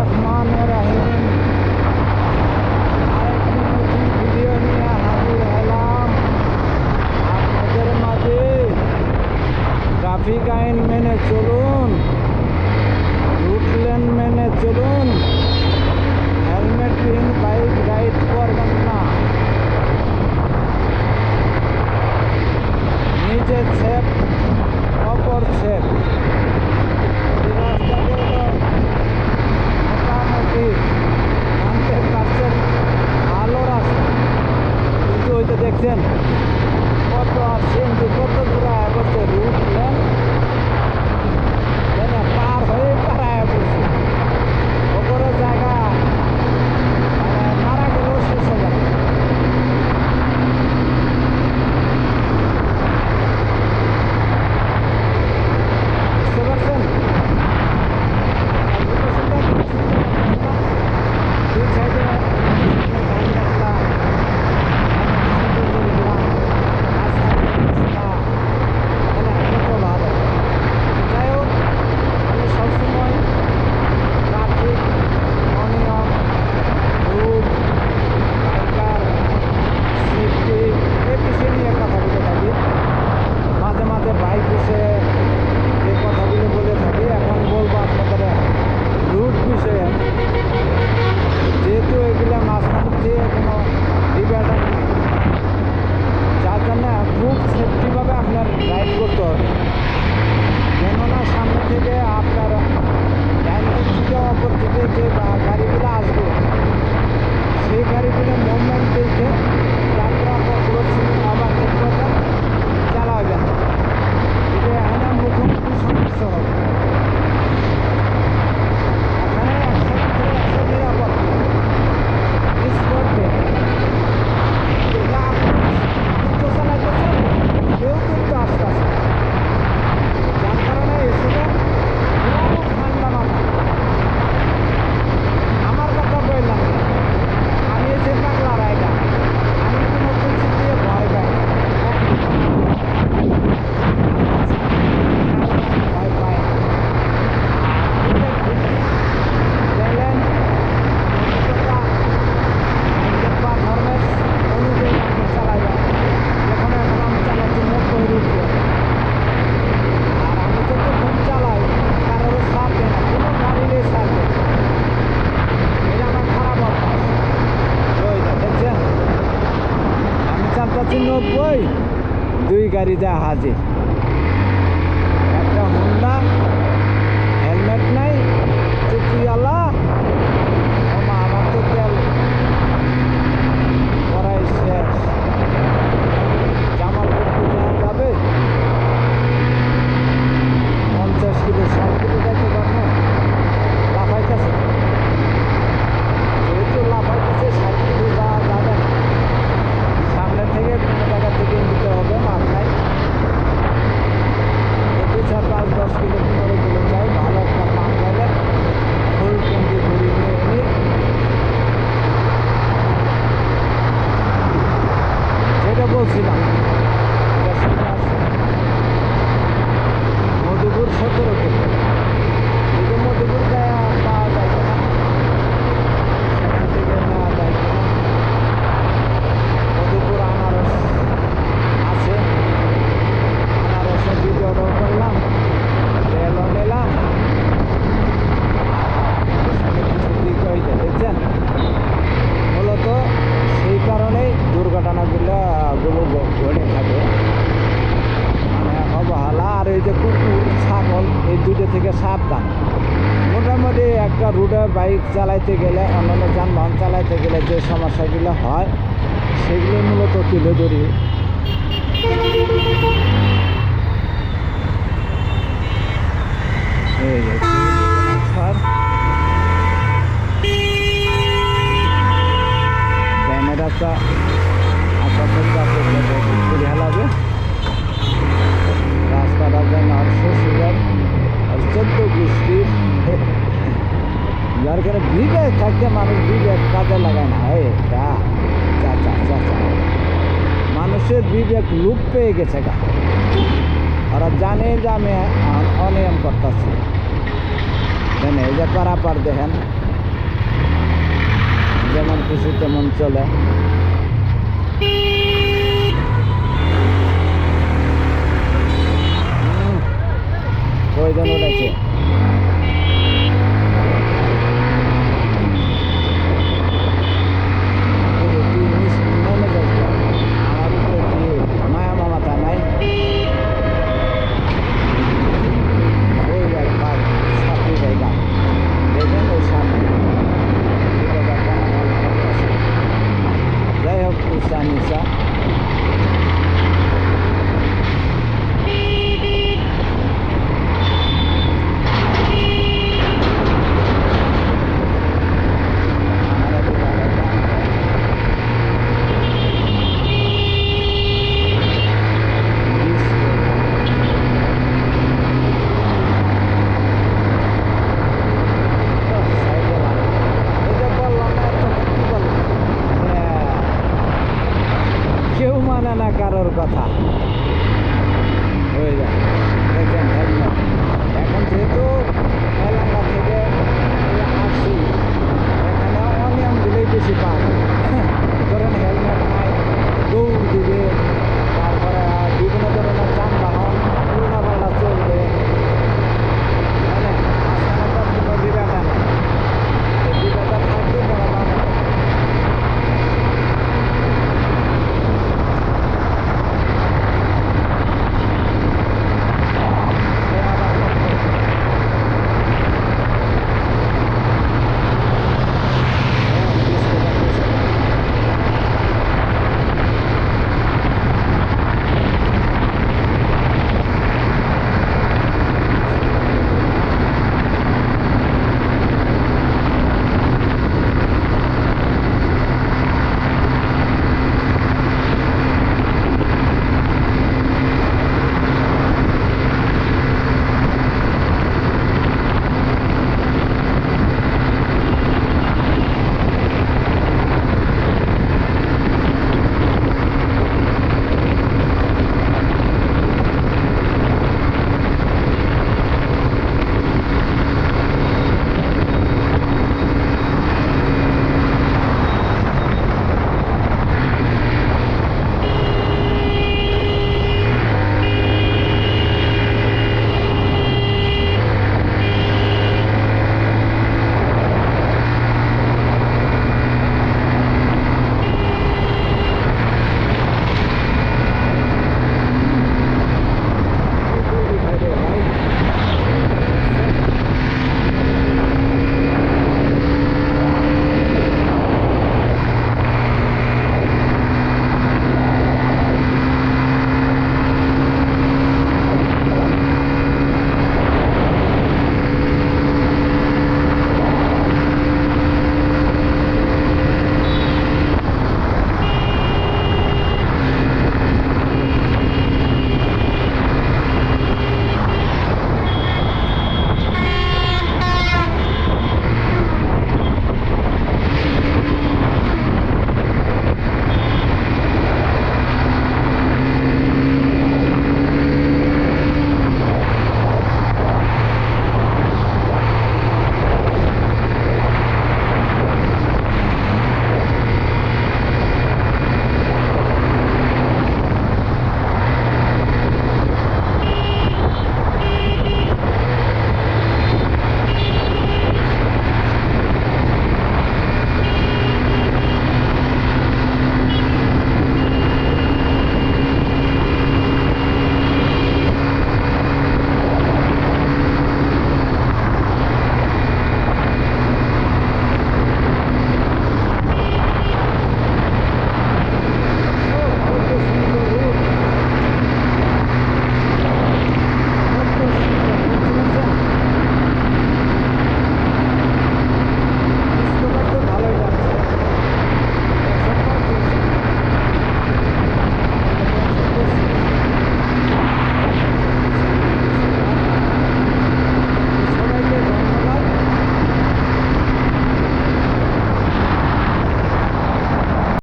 आसमान है Tim. گاری دا حاضر bike চালাইতে গেলে, অন্যান্য যানবাহন চালাইতে গেলে যে সমস্যাগুলো হয়, সেগুলো মূলত তুলে ধরি। ক্যামেরাটা আপাতত ঘুরে হেলাবে রাস্তাটা যেন আটশো সুগার চোদ্দ বৃষ্টির যার কারণে বিবেক থাকতে মানুষ বিবেক কাজে লাগায় না। হয়ে যা চা চা চা চা মানুষের বিবেক লুপ পেয়ে গেছে গা। ওরা জানে যে আমি অনিয়ম করতেছি। দেখেন এই যে পারাপার দেখেন। যেমন খুশি তেমন চলে। প্রয়োজন উঠেছে? কথা হয়ে যায় দেখেন হেলমেট এখন যেহেতু এলাকা থেকে আসছি এখানে অনিয়ম দিলেই বেশি পান ধরেন হেলমেট